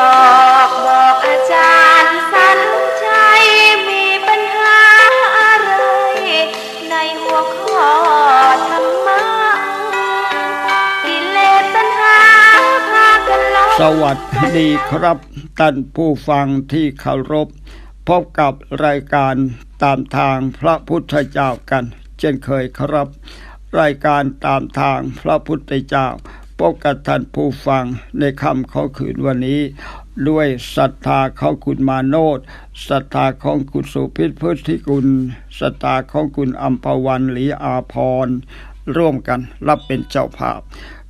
ออกบอกอาจารย์สันชัยมีปัญหาอะไร ในหัวข้อธรรมะกิเลสตัณหาพากันลบสวัสดีครับท่านผู้ฟังที่เคารพ พบกับรายการตามทางพระพุทธเจ้ากัน เช่นเคยครับ รายการตามทางพระพุทธเจ้า พบกับท่านผู้ฟังในคำขอคืนวันนี้ ด้วยศรัทธาของคุณมาโนดศรัทธาของคุณสุพิษพุทธิกุลศรัทธาของคุณอัมพวันหลีอาพรร่วมกันรับเป็นเจ้าภาพ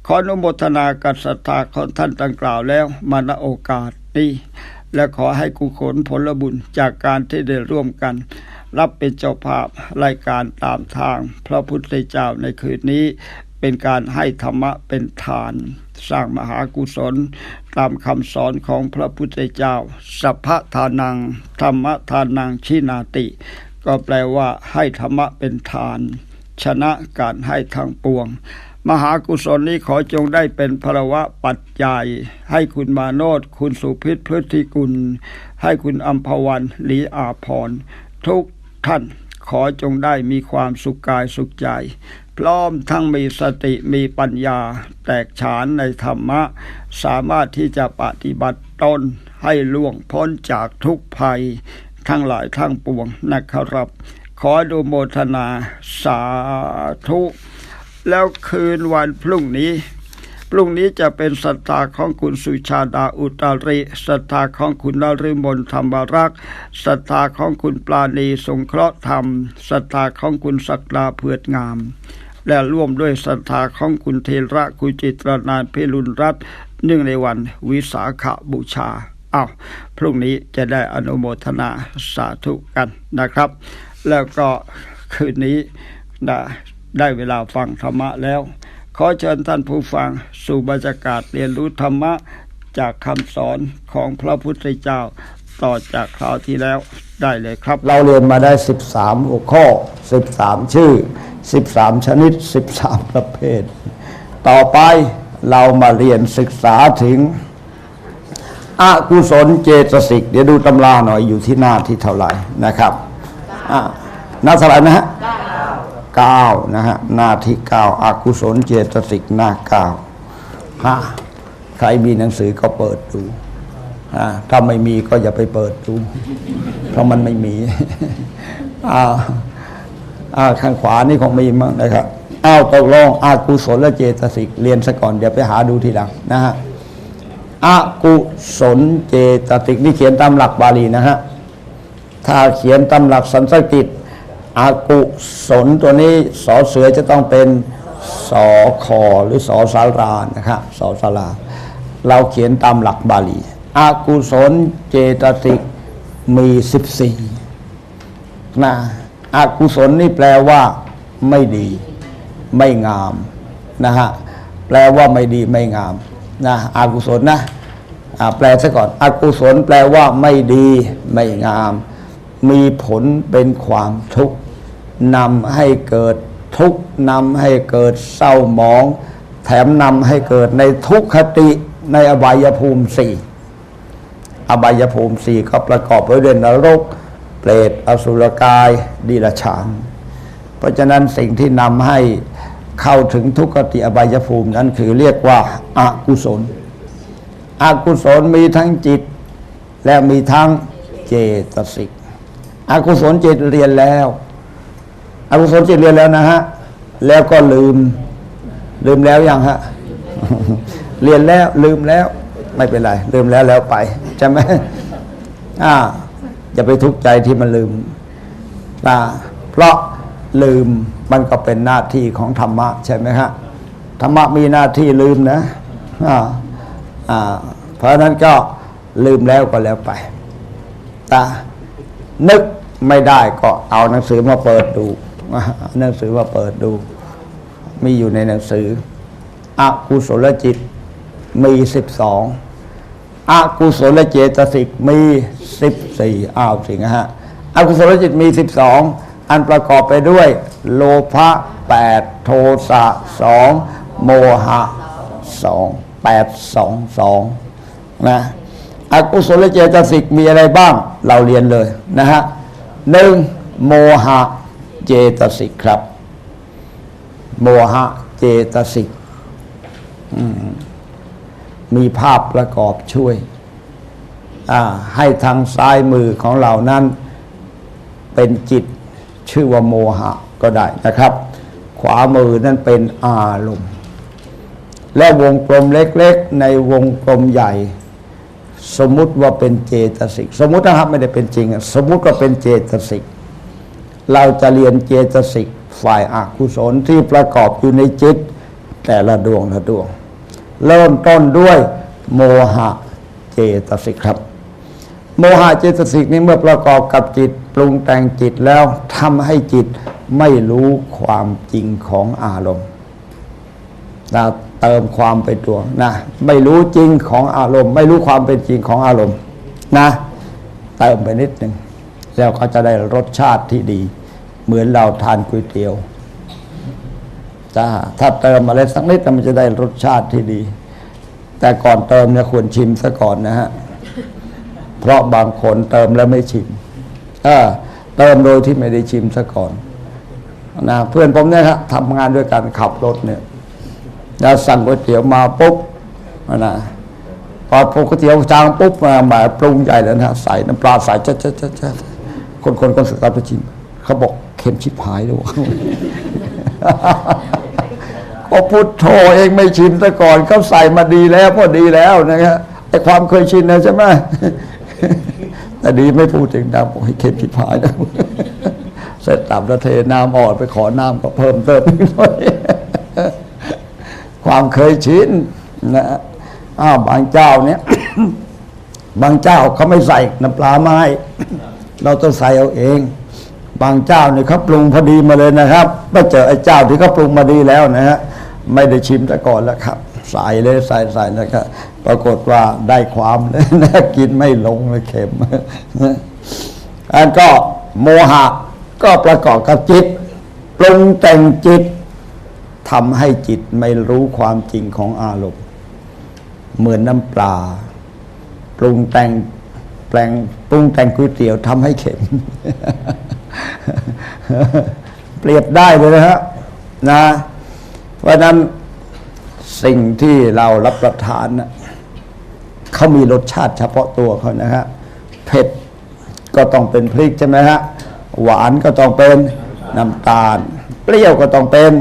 ขออนุโมทนากับศรัทธาของท่านดังกล่าวแล้วมาณโอกาสนี้และขอให้กุศลผลบุญจากการที่ได้ร่วมกัน รับเป็นเจ้าภาพรายการตามทาง พระพุทธเจ้าในคืนนี้ เป็นการให้ธรรมะเป็นทาน สร้างมหากุศล ตามคำสอนของพระพุทธเจ้า สัพพทานัง ธรรมทานังชินาติ ก็แปลว่าให้ธรรมะเป็นทาน ชนะการให้ทางปวง มหากุศลนี้ขอจงได้เป็นพระวะปัจจัย ให้คุณมาโนดคุณสุพิษพฤติกุล ให้คุณอัมพวันหลีอาพรทุกท่านขอจงได้มีความสุขกายสุขใจ พร้อมทั้งมีสติมีปัญญา แตกฉานในธรรมะ สามารถที่จะปฏิบัติตนให้ล่วงพ้นจากทุกภัย ทั้งหลายทั้งปวงนะครับ ขอดูโมทนาสาธุ แล้วคืนวันพรุ่งนี้ พรุ่งนี้จะเป็นศรัทธาของคุณสุชาดาอุตาริศรัทธาของคุณนฤมลธรรมรักษ์ศรัทธาของคุณปราณีสงเคราะห์ธรรมศรัทธาของคุณศักดาเพือดงาม และร่วมด้วยศรัทธาของคุณเทระคุจิตรนานพิรุณรัตน์เนื่องในวันวิสาขบูชาอ้าวพรุ่งนี้จะได้อนุโมทนาสาธุกันนะครับ แล้วก็คืนนี้ได้ได้เวลาฟังธรรมะแล้ว ขอเชิญท่านผู้ฟังสู่บรรยากาศเรียนรู้ธรรมะจากคำสอนของพระพุทธเจ้า ต่อจากคราวที่แล้วได้เลยครับ เราเรียนมาได้ 13 หัวข้อ 13 ชื่อ 13 ชนิด 13 ประเภท ต่อไปเรามาเรียนศึกษาถึงอากุศลเจตสิก เดี๋ยวดูตำราหน่อยอยู่ที่หน้าที่เท่าไหร่นะครับหน้าเท่าไหร่นะฮะเก้านะฮะหน้าที่เก้าอากุศลเจตสิกหน้าเก้าฮะใครมีหนังสือก็เปิดดู ถ้าไม่มีก็อย่าไปเปิดดู เพราะมันไม่มีอ่าอ่าข้างขวานี่คงมีมั้งนะครับอ้าวตกลงอากุศลและเจตสิกเรียนซะก่อนเดี๋ยวไปหาดูทีหลังนะฮะอากุศลเจตสิกนี่เขียนตามหลักบาลีนะฮะถ้าเขียนตำหลักสันสกฤตอากุศลตัวนี้สอเสือจะต้องเป็นสอคอหรือสอสารานะครับสอสาราเราเขียนตามหลักบาลี อากุศลเจตสิกมีสิบสี่นะอากุศลนี่แปลว่า ไม่ดี ไม่งามนะฮะแปลว่าไม่ดีไม่งามนะอากุศลนะแปลซะก่อนอากุศลแปลว่าไม่ดีไม่งาม มีผลเป็นความทุกข์นำให้เกิดทุกข์นำให้เกิดเศร้าหมอง แถมนำให้เกิดในทุกขติในอบายภูมิสี่ อบายภูมิสี่ก็ประกอบไปด้วยนรก เปรตอสุรกายดีลฉานเพราะฉะนั้นสิ่งที่นำให้เข้าถึงทุกขติอบายภูมินั้นคือเรียกว่าอากุศลอกุศลมีทั้งจิต และมีทั้งเจตสิกอกุศลจิตเรียนแล้วอกุศลจิตเรียนแล้วนะฮะแล้วก็ลืม ลืมแล้วยังฮะเรียนแล้วลืมแล้ว ไม่เป็นไร ลืมแล้วแล้วไป ใช่ไหมอ่าอย่าไปทุกข์ใจที่มันลืมนะเพราะลืมมันก็เป็นหน้าที่ของธรรมะใช่ไหมฮะธรรมะมีหน้าที่ลืมนะอ่าอ่าเพราะนั้นก็ลืมแล้วก็แล้วไปตานึกไม่ได้ก็เอาหนังสือมาเปิดดูหนังสือมาเปิดดู มีอยู่ในหนังสืออกุศลจิตมีสิบสอง อกุศลเจตสิกมีสิบสี่อ้าวสิงฮะอกุศลจิตมีสิบสองอันประกอบไปด้วย โลภะแปดโทสะสองโมหะสองแปดสองสองนะอกุศลเจตสิกมีอะไรบ้าง เราเรียนเลยนะฮะหนึ่งโมหะเจตสิกครับ โมหะเจตสิกอืม มีภาพประกอบช่วย ให้ทางซ้ายมือของเรานั้น เป็นจิตชื่อว่าโมหะก็ได้นะครับ ขวามือนั่นเป็นอารมณ์ และวงกลมเล็กๆ ในวงกลมใหญ่ สมมุติว่าเป็นเจตสิก สมมุตินะครับไม่ได้เป็นจริง สมมุติว่าเป็นเจตสิก เราจะเรียนเจตสิกฝ่ายอากุศลที่ประกอบอยู่ในจิต แต่ละดวงละดวง เริ่มต้นด้วยโมหะเจตสิกครับ โมหะเจตสิกนี้เมื่อประกอบกับจิตปรุงแต่งจิตแล้วทำให้จิตไม่รู้ความจริงของอารมณ์นะเติมความไปตัวนะไม่รู้จริงของอารมณ์ ไม่รู้ความเป็นจริงของอารมณ์นะเติมไปนิดหนึ่งแล้วก็จะได้รสชาติที่ดี เหมือนเราทานก๋วยเตี๋ยว ถ้า ถ้าเติมอะไรสักนิดมันจะได้รสชาติที่ดี แต่ก่อนเติมเนี่ยควรชิมซะก่อนนะฮะ เพราะบางคนเติมแล้วไม่ชิมเออเติมโดยที่ไม่ได้ชิมซะก่อนนะเพื่อนผมเนี่ยครับทำงานด้วยกันขับรถเนี่ยแล้วสั่งก๋วยเตี๋ยวมาปุ๊บนะพอพก๋วยเตี๋ยวจางปุ๊บมาหมายปรุงใหญ่แล้วนะใส่น้ำปลาใส่เจ๊ะเจ๊ะเจ๊ะคนคนคนศึกษาไปชิมเขาบอกเค็มชิบหายเลยวะ ก็พุทโธเองไม่ชินซะก่อนเขาใส่มาดีแล้วพอดีแล้วนะครับไอความเคยชินนะใช่ไหมแต่ดีไม่พูดถึงน้ำโอ้เค็มชิบหายแล้วเสร็จตับแล้วเทน้ำอ่อนไปขอน้ำก็เพิ่มเติมนิดหน่อยความเคยชินนะอ้าวบางเจ้าเนี่ย บางเจ้าเขาไม่ใส่น้ำปลาไม้เราต้องใส่เอาเอง บางเจ้าเนี่ยเขาปรุงพอดีมาเลยนะครับมาเจอไอ้เจ้าที่เขาปรุงมาดีแล้วนะฮะ ไม่ได้ชิมแต่ก่อนแล้วครับ ใส่เลยใส่ใส่นะครับปรากฏว่าได้ความเลยนะกินไม่ลงเลยเค็มอันก็โมหะก็ประกอบกับจิต ปรุงแต่งจิตทำให้จิตไม่รู้ความจริงของอารมณ์เหมือนน้ำปลา ปรุงแต่งแปลงปรุงแต่งก๋วยเตี๋ยวทำให้เข็ม เปรียบได้เลยนะฮะนะ เพราะนั้นสิ่งที่เรารับประทานนะเขามีรสชาติเฉพาะตัวเขานะฮะเผ็ดก็ต้องเป็นพริกใช่ไหมฮะหวานก็ต้องเป็นน้ำตาล เปรี้ยวก็ต้องเป็น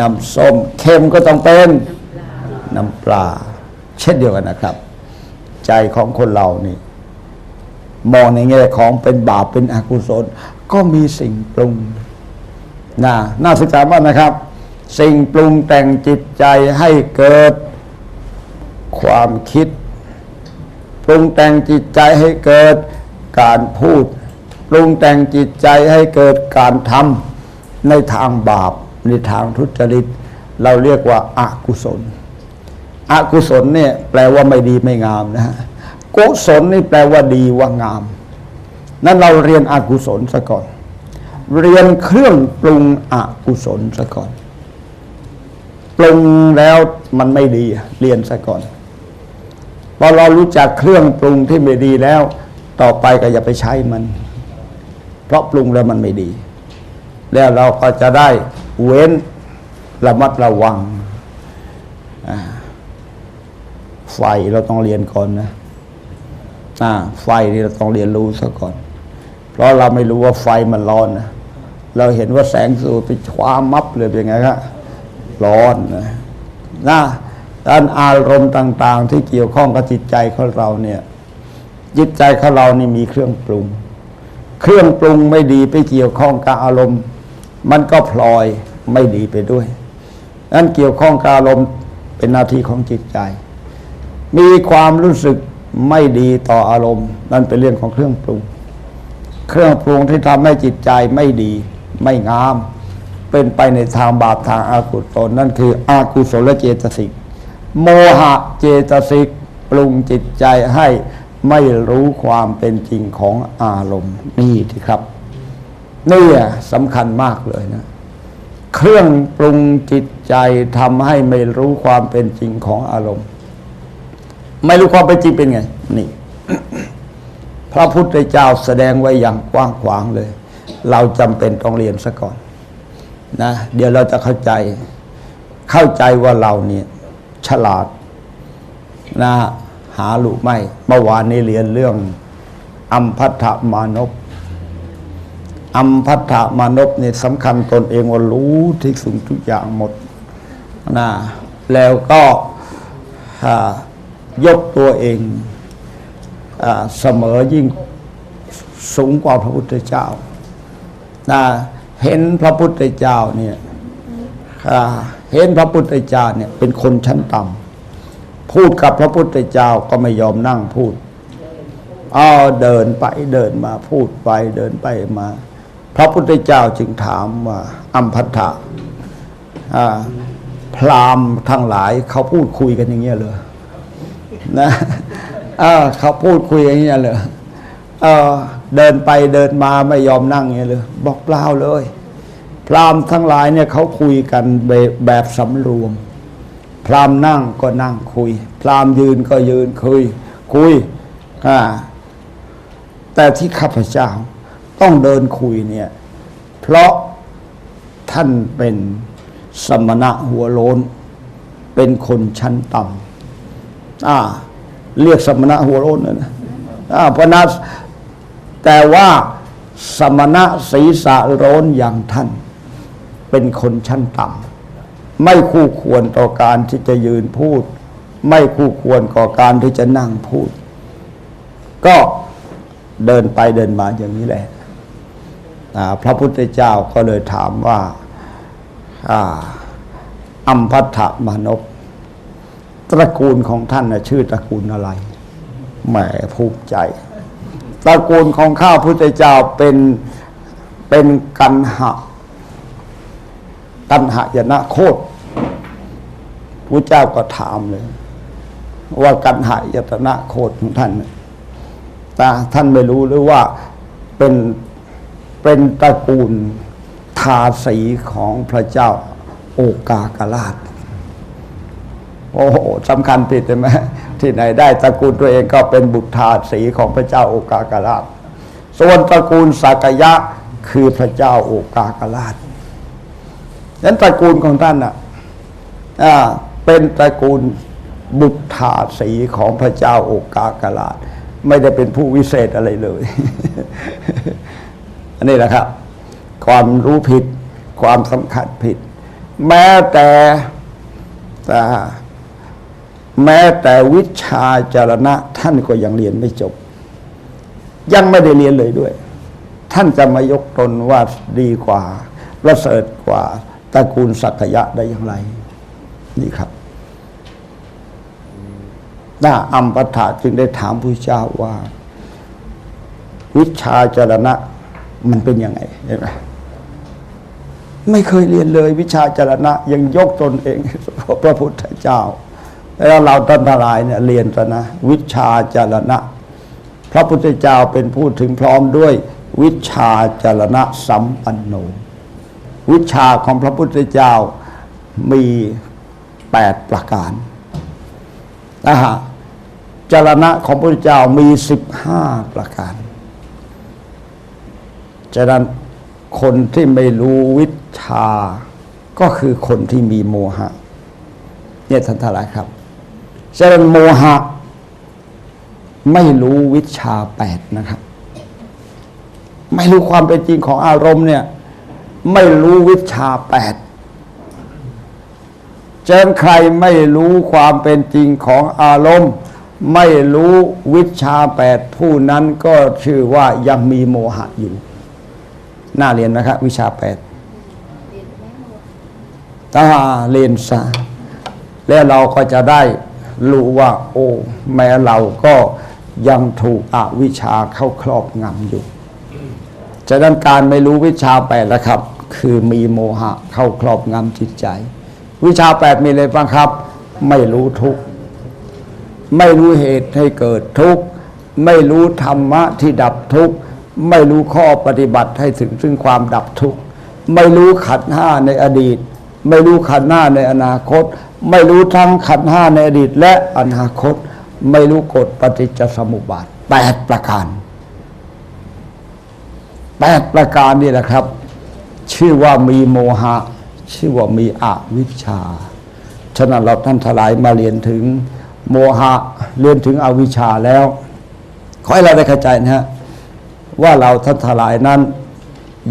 น้ำส้มเค็มก็ต้องเป็นน้ำปลา เช่นเดียวกันนะครับ ใจของคนเรานี่ มองในแง่ของเป็นบาปเป็นอกุศล ก็มีสิ่งปรุงนะน่าศึกษามากนะครับ สิ่งปรุงแต่งจิตใจให้เกิดความคิด ปรุงแต่งจิตใจให้เกิดการพูด ปรุงแต่งจิตใจให้เกิดการทำในทางบาปในทางทุจริต เราเรียกว่าอากุศลอกุศลเนี่ยแปลว่าไม่ดีไม่งามนะฮะกุศลนี่แปลว่าดีว่างาม นั้นเราเรียนอกุศลซะก่อน เรียนเครื่องปรุงอกุศลซะก่อน ปรุงแล้วมันไม่ดีเรียนซะก่อนพอเรารู้จักเครื่องปรุงที่ไม่ดีแล้ว ต่อไปก็อย่าไปใช้มัน เพราะปรุงแล้วมันไม่ดี แล้วเราก็จะได้เว้นระมัดระวังไฟเราต้องเรียนก่อนนะไฟนี่เราต้องเรียนรู้ซะก่อน เพราะเราไม่รู้ว่าไฟมันร้อนนะเราเห็นว่าแสงสูไปคว้ามับเลยเป็นไงครับ ร้อนนะนะด้านอารมณ์ต่าง ๆ ที่เกี่ยวข้องกับจิตใจของเราเนี่ยจิตใจของเรานี่มีเครื่องปรุง เครื่องปรุงไม่ดีไปเกี่ยวข้องกับอารมณ์ มันก็พลอยไม่ดีไปด้วยนั้นเกี่ยวข้องกับอารมณ์เป็นหน้าที่ของจิตใจ มีความรู้สึกไม่ดีต่ออารมณ์ นั่นเป็นเรื่องของเครื่องปรุง เครื่องปรุงที่ทำให้จิตใจไม่ดี ไม่งาม เป็นไปในทางบาปทางอากุศลนั่นคืออากุศลเจตสิก โมหะเจตสิกปรุงจิตใจให้ไม่รู้ความเป็นจริงของอารมณ์นี่ที่ครับนี่สำคัญมากเลยนะ เครื่องปรุงจิตใจทำให้ไม่รู้ความเป็นจริงของอารมณ์ ไม่รู้ความเป็นจริงเป็นไง นี่ พระพุทธเจ้าแสดงไว้อย่างกว้างขวางเลย เราจำเป็นต้องเรียนซะก่อน นะเดี๋ยวเราจะเข้าใจ เข้าใจว่าเราเนี่ยฉลาดนะหาหรือไม่เมื่อวานนี้เรียนเรื่อง อัมพัทธมานพอัมพัทธมานพเนี่ยสำคัญตนเองว่ารู้ที่สุดทุกอย่างหมดนะแล้วก็ยกตัวเองอเสมอยิ่งสูงกว่าพระพุทธเจ้านะ เห็นพระพุทธเจ้าเนี่ยเห็นพระพุทธเจ้าเนี่ยเป็นคนชั้นต่ำพูดกับพระพุทธเจ้าก็ไม่ยอมนั่งพูดเอาเดินไปเดินมาพูดไปเดินไปมา พระพุทธเจ้าจึงถามว่าอัมพัทธะพรามทั้งหลายเขาพูดคุยกันอย่างเงี้ยเลยนะเขาพูดคุยอย่างเงี้ยเลยเเดินไปเดินมาไม่ยอมนั่งอย่างเงี้ยเลย บอกเปล่าเลย พรามทั้งหลายเนี่ยเขาคุยกันแบบแบบสำรวม พรามนั่งก็นั่งคุย พรามยืนก็ยืนคุย คุยอ่าแต่ที่ข้าพเจ้าต้องเดินคุยเนี่ย เพราะท่านเป็นสมณะหัวโลนเป็นคนชั้นต่ำอ่า เรียกสมณะหัวโลนนะนะอ่าเพราะนั้น แต่ว่าสมณะศีรษะโล้นอย่างท่าน เป็นคนชั้นต่ำไม่คู่ควรต่อการที่จะยืนพูด ไม่คู่ควรต่อการที่จะนั่งพูด ก็เดินไปเดินมาอย่างนี้แหละพระพุทธเจ้าก็เลยถามว่าอ่าอัมพัทธมานพตระกูลของท่านนะชื่อตระกูลอะไรแหมภูมิใจ ตระกูลของข้าพุทธเจ้าเป็นเป็นกันหะ กันหยนะโคตรพระเจ้าก็ถามเลย ว่ากันหยตนะโคตรของท่านตาท่านไม่รู้หรือว่าเป็นเป็นตระกูลทาสีของพระเจ้าโอกากราช โอ้โหสำคัญผิดใช่ไหม ที่ไหนได้ตระกูลตัวเองก็เป็นบุตรทาสีของพระเจ้าโอกากราช ส่วนตระกูลสักยะคือพระเจ้าโอกากราชนั้นตระกูลของท่านอะเป็นตระกูลบุตรทาสีของพระเจ้าโอกากราช ไม่ได้เป็นผู้วิเศษอะไรเลย อันนี้แหละครับ ความรู้ผิดความสำคัญผิด แม้แต่ แม้แต่วิชาจารณะท่านก็ยังเรียนไม่จบ ยังไม่ได้เรียนเลยด้วย ท่านจะมายกตนว่าดีกว่าประเสริฐกว่าตระกูลสักยะได้อย่างไร นี่ครับน้าอัมปถะจึงได้ถามพระเจ้าว่า วิชาจารณะมันเป็นยังไงเห็นไหมไม่เคยเรียนเลย วิชาจารณะยังยกตนเองพระพุทธเจ้า แล้วเราท่านทลายเนี่ยเรียนซะนะ วิชาจารณะ พระพุทธเจ้าเป็นผู้ถึงพร้อมด้วยวิชาจารณะสัมปันโน วิชาของพระพุทธเจ้ามีแปดประการนะฮะจารณะของพระพุทธเจ้ามีสิบห้าประการฉะนั้นคนที่ไม่รู้วิชาก็คือคนที่มีโมหะเนี่ยท่านทลายครับ ฉะนั้นโมหะ ไม่รู้วิชาแปดนะครับ ไม่รู้ความเป็นจริงของอารมณ์เนี่ย ไม่รู้วิชาแปดเจนใครไม่รู้ความเป็นจริงของอารมณ์ ไม่รู้วิชาแปดผู้นั้นก็ชื่อว่ายังมีโมหะอยู่ น่าเรียนนะครับ วิชาแปดถ้าเรียนซะแล้วเราก็จะได้ รู้ว่า โอ้ แม้เราก็ยังถูกอวิชชาเข้าครอบงำอยู่ฉะนั้นการไม่รู้วิชาแปดแล้วครับ คือมีโมหะเข้าครอบงำจิตใจ วิชาแปดมีอะไรบ้างครับ ไม่รู้ทุกไม่รู้เหตุให้เกิดทุกไม่รู้ธรรมะที่ดับทุกไม่รู้ข้อปฏิบัติให้ถึงซึ่งความดับทุกไม่รู้ขันธ์ห้าในอดีต ไม่รู้ขันธ์ห้าในอนาคต ไม่รู้ทั้งขันห้าในอดีตและอนาคต ไม่รู้กฎปฏิจจสมุปบาทแปดประการแปดประการนี่แหละครับ ชื่อว่ามีโมหะ ชื่อว่ามีอวิชชา ฉะนั้นเราท่านทลายมาเรียนถึงโมหะเรียนถึงอวิชชาแล้ว ขอให้เราได้เข้าใจนะฮะว่าเราท่านทลายนั้น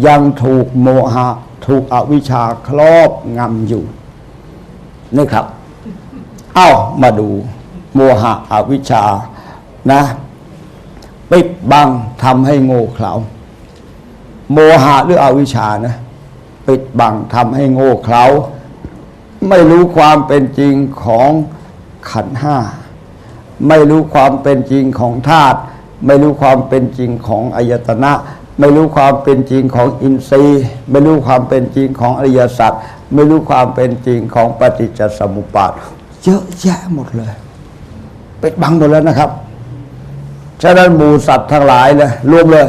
ยังถูกโมหะ ถูกอวิชชาครอบงำอยู่นี่ครับ เอ้ามาดู โมหะอวิชชานะปิดบังทำให้โง่เขลาโมหะหรืออวิชชานะปิดบังทำให้โง่เขลาไม่รู้ความเป็นจริงของขันห้า ไม่รู้ความเป็นจริงของธาตุไม่รู้ความเป็นจริงของอายตนะ ไม่รู้ความเป็นจริงของอินทรีย์ ไม่รู้ความเป็นจริงของอริยสัจไม่รู้ความเป็นจริงของปฏิจจสมุปบาทเยอะแยะหมดเลยปิดบังหมดแล้วนะครับฉะนั้นหมูสัตว์ทั้งหลายเลยรวมเลย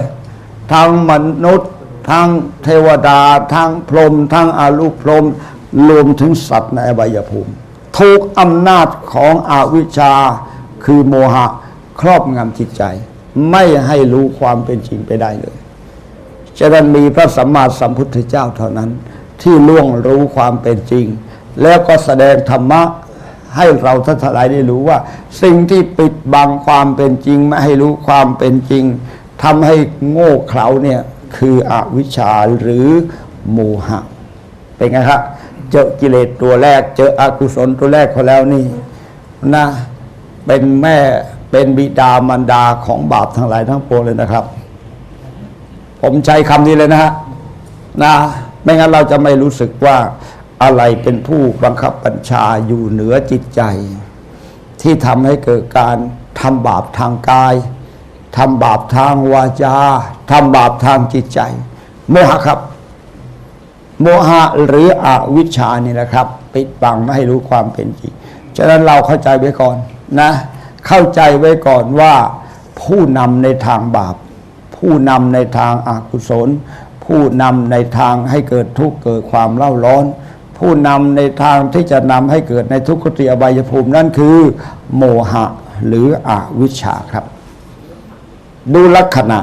ทั้งมนุษย์ ทั้งเทวดา ทั้งพรหมทั้งอารูปพรหมรวมถึงสัตว์ในอบายภูมิถูกอำนาจของอวิชชาคือโมหะ ครอบงำจิตใจ ไม่ให้รู้ความเป็นจริงไปได้เลย ฉะนั้นมีพระสัมมาสัมพุทธเจ้าเท่านั้น ที่ล่วงรู้ความเป็นจริง แล้วก็แสดงธรรมะให้เราทั้งหลายได้รู้ว่า สิ่งที่ปิดบังความเป็นจริง ไม่ให้รู้ความเป็นจริงทำให้โง่เขลาเนี่ยคืออวิชชาหรือโมหะ เป็นไงครับเจอกิเลสตัวแรก เจออกุศลตัวแรกเขาแล้วนี่นะเป็นแม่เป็นบิดามารดาของบาปทั้งหลายทั้งปวงเลยนะครับ ผมใช้คำนี้เลยนะฮะนะไม่งั้นเราจะไม่รู้สึกว่าอะไรเป็นผู้บังคับบัญชาอยู่เหนือจิตใจ ที่ทำให้เกิดการทำบาปทางกายทำบาปทางวาจาทำบาปทางจิตใจ โมหะครับ โมหะหรืออวิชชานี่แหละครับ ปิดบังไม่ให้รู้ความเป็นจริงฉะนั้นเราเข้าใจไว้ก่อนนะ เข้าใจไว้ก่อนว่าผู้นำในทางบาป ผู้นำในทางอากุศล ผู้นำในทางให้เกิดทุกข์เกิดความเล่าร้อน ผู้นำในทางที่จะนำให้เกิดในทุกขติอบายภูมินั่นคือ โมหะหรืออวิชชาครับ ดูลักษณะ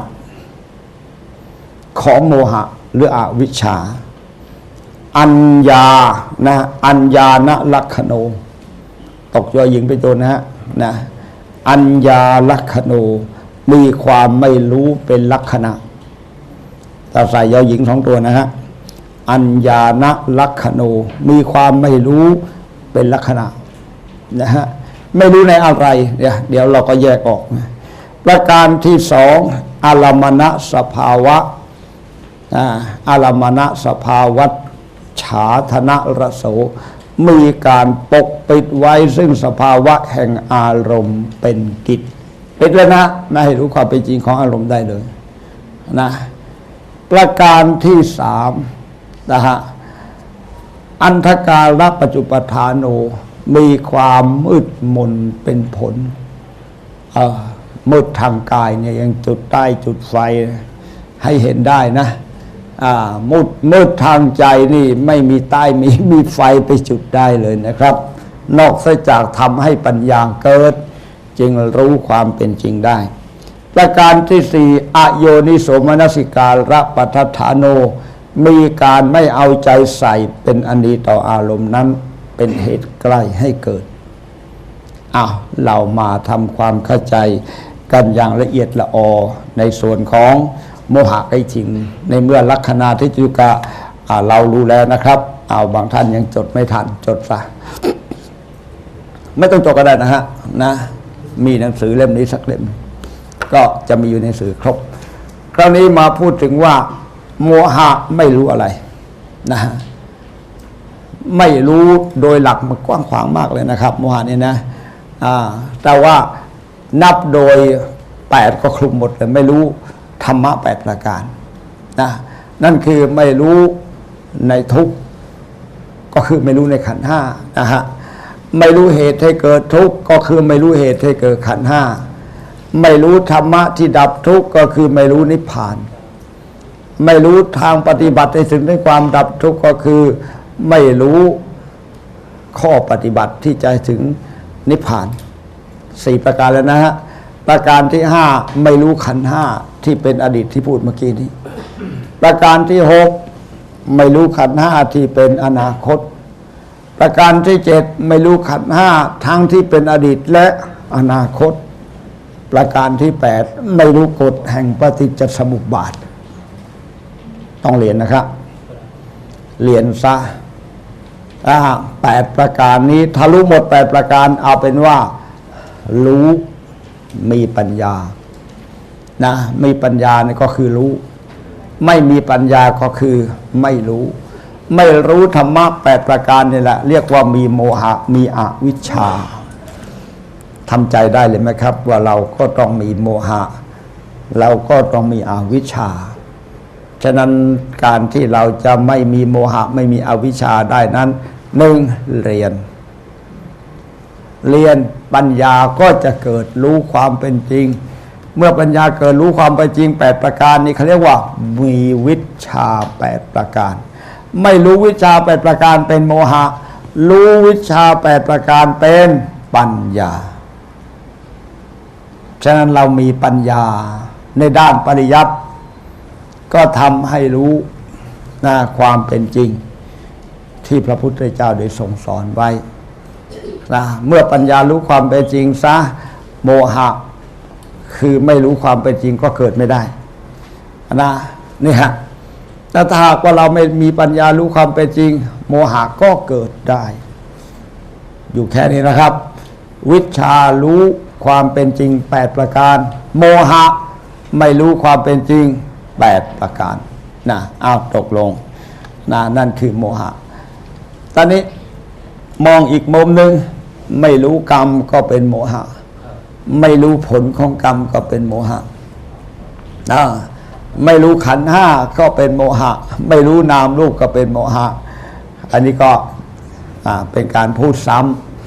ของโมหะหรืออวิชชา อัญญานะอัญญาณลักขโน ตกยอหญิงเป็นตัวนะฮะนะอัญญาลักขโน มีความไม่รู้เป็นลักษณะต่ใส่ยอหญิงสองตัวนะฮะ อัญญาณลักขโน มีความไม่รู้เป็นลักษณะนะฮะ ไม่รู้ในอะไรเดี๋ยวเดี๋ยวเราก็แยกออก ประการที่สองอารมณสภาวะอาอารมณสภาวัตฉาธนะระโส มีการปกปิดไว้ซึ่งสภาวะแห่งอารมณ์เป็นกิจ ปิดแล้วนะไม่ให้รู้ความเป็นจริงของอารมณ์ได้เลยนะประการที่สามนะฮะอันธการัปัจจุปทานโนมีความมืดมนเป็นผลเออมืดทางกายเนี่ยยังจุดใต้จุดไฟให้เห็นได้นะอ่ามืดมืดทางใจนี่ไม่มีใต้มีมีไฟไปจุดได้เลยนะครับ นอกจากทำให้ปัญญาเกิด จึงรู้ความเป็นจริงได้ ประการที่สี่อโยนิโสมนสิการะปัฏฐานโน มีการไม่เอาใจใส่เป็นอันดีต่ออารมณ์นั้นเป็นเหตุใกล้ให้เกิดอ้าวเรามาทำความเข้าใจกันอย่างละเอียดละออในส่วนของโมหะไอจริง ในเมื่อลักษณะที่จุกะเรารู้แล้วนะครับเอาบางท่านยังจดไม่ทันจดซะไม่ต้องจดก็ได้นะฮะนะ มีหนังสือเล่มนี้สักเล่ม ก็จะมีอยู่ในสื่อครบ คราวนี้มาพูดถึงว่า โมหะไม่รู้อะไรนะฮะไม่รู้โดยหลักมันกว้างขวางมากเลยนะครับ โมหะนี่นะแต่ว่านับโดยแปดก็คลุมหมดเลยไม่รู้ธรรมะแปดประการนะนั่นคือไม่รู้ในทุกก็คือไม่รู้ในขันห้านะฮะ ไม่รู้เหตุให้เกิดทุกข์ก็คือไม่รู้เหตุให้เกิดขันห้าไม่รู้ธรรมะที่ดับทุกข์ก็คือไม่รู้นิพพาน ไม่รู้ทางปฏิบัติในถึงในความดับทุกข์ก็คือไม่รู้ข้อปฏิบัติที่จะถึงนิพพานสี่ประการแล้วนะฮะประการที่ห้าไม่รู้ขันห้าที่เป็นอดีตที่พูดเมื่อกี้นี้ ประการที่หกไม่รู้ขันห้าที่เป็นอนาคต ประการที่เจ็ดไม่รู้ขันห้าทั้งที่เป็นอดีตและอนาคต ประการที่แปดไม่รู้กฎแห่งปฏิจจสมุปบาท ต้องเรียนนะครับเรียนซะอ่าแปดประการนี้ถ้ารู้หมดแปดประการเอาเป็นว่า รู้มีปัญญานะมีปัญญานี่ก็คือรู้ ไม่มีปัญญาก็คือไม่รู้ ไม่รู้ธรรมะแปดประการนี่แหละ เรียกว่ามีโมหะมีอวิชชาทำใจได้เลยไหมครับ ว่าเราก็ต้องมีโมหะ เราก็ต้องมีอวิชชา ฉะนั้นการที่เราจะไม่มีโมหะไม่มีอวิชชาได้นั้นหนึ่งเรียน เรียนปัญญาก็จะเกิดรู้ความเป็นจริง เมื่อปัญญาเกิดรู้ความเป็นจริง 8 ประการนี้เขาเรียกว่า มีวิชา 8 ประการ ไม่รู้วิชา8ปดประการเป็นโมหะ รู้วิชา8ประการเป็นปัญญา ฉะนั้นเรามีปัญญาในด้านปริยัติก็ทำให้รู้นะความเป็นจริง ที่พระพุทธเจ้าได้ทรงสอนไว้นะเมื่อปัญญารู้ความเป็นจริงซะโมหะ คือไม่รู้ความเป็นจริงก็เกิดไม่ได้นะนี่ฮะ แต่ถ้าหากว่าเราไม่มีปัญญารู้ความเป็นจริง โมหะก็เกิดได้ อยู่แค่นี้นะครับ วิชารู้ความเป็นจริง 8 ประการ โมหะไม่รู้ความเป็นจริง 8 ประการนะอ้าวตกลงนะนั่นคือโมหะ ตอนนี้มองอีกมุมหนึ่งไม่รู้กรรมก็เป็นโมหะ ไม่รู้ผลของกรรมก็เป็นโมหะนะ ไม่รู้ขันห้าก็เป็นโมหะ ไม่รู้นามรูปก็เป็นโมหะ อันนี้ก็เป็นการพูดซ้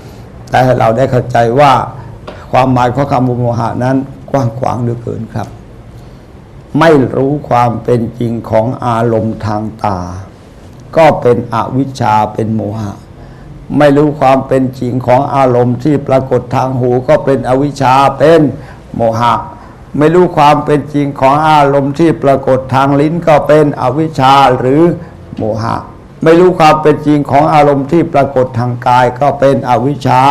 ำแต่เราได้เข้าใจว่าความหมายของคำว่าโมหะนั้นกว้างขวางเหลือเกินครับ ไม่รู้ความเป็นจริงของอารมณ์ทางตา ก็เป็นอวิชชาเป็นโมหะ ไม่รู้ความเป็นจริงของอารมณ์ที่ปรากฏทางหูก็เป็นอวิชชาเป็นโมหะ ไม่รู้ความเป็นจริงของอารมณ์ที่ปรากฏทางลิ้นก็เป็นอวิชชาหรือโมหะ ไม่รู้ความเป็นจริงของอารมณ์ที่ปรากฏทางกายก็เป็นอวิชชา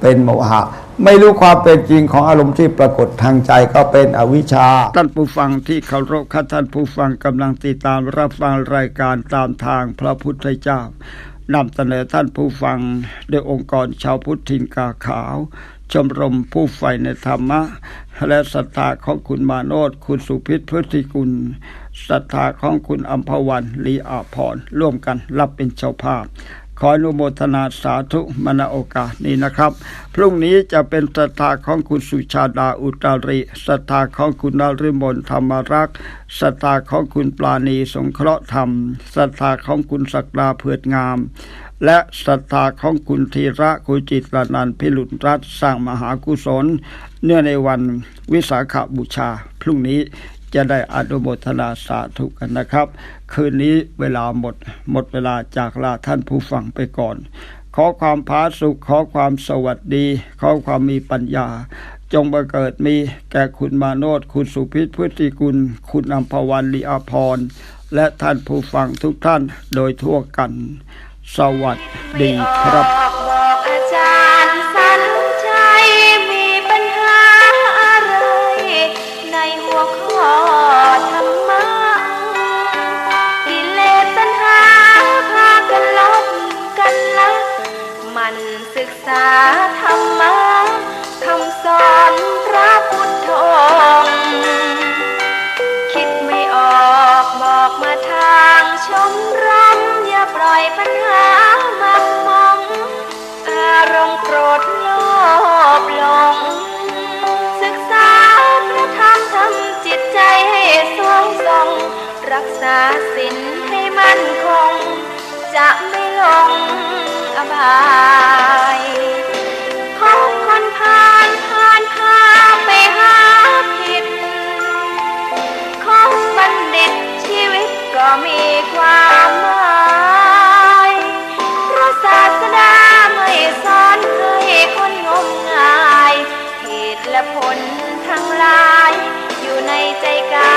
เป็นโมหะ ไม่รู้ความเป็นจริงของอารมณ์ที่ปรากฏทางใจก็เป็นอวิชชา ท่านผู้ฟังที่เคารพครัท่านผู้ฟังกำลังติดตามรับฟังรายการตามทางพระพุทธเจ้านำเสนอท่านผู้ฟังโดยองค์กรชาวพุทธทินกาขาว ชมรมผู้ใฝ่ในธรรมะ และศรัทธาของคุณมาโนดคุณสุพิษพฤติกุลศรัทธาของคุณอัมพวันลีอาพรร่วมกันรับเป็นเจ้าภาพ ขออนุโมทนาสาธุมณโอกาสนี้นะครับ พรุ่งนี้จะเป็นศรัทธาของคุณสุชาดาอุตริศรัทธาของคุณนฤมลธรรมรักษ์ศรัทธาของคุณปราณีสงเคราะห์ธรรมศรัทธาของคุณศักดาเพือดงามและศรัทธาของคุณธีระกุจิตรนันพิรุณรัตสร้างมหากุศล เนื่องในวันวิสาขบูชา พรุ่งนี้จะได้อนุโมทนาสาธุกันนะครับ คืนนี้เวลาหมด หมดเวลาจากลาท่านผู้ฟังไปก่อน ขอความผาสุข ขอความสวัสดี ขอความมีปัญญา จงบังเกิดมี แก่คุณมาโนดคุณสุพิษพุทธิกุล คุณอัมพวันลีอาพร และท่านผู้ฟังทุกท่านโดยทั่วกัน สวัสดีครับาธรรมะคำสอนพระพุทธองค์คิดไม่ออกบอกมาทางชมรมอย่าปล่อยปัญหามักมองอารมณ์โกรธโลภหลงศึกษาพระธรรมทำจิตใจให้สวงทรงรักษาศีลให้มั่นคง จะไม่หลงอบาย ก็มีความหมายพราะศาสนาไม่สอนให้คนงมงายผิดและผลทั้งหลายอยู่ในใจกาย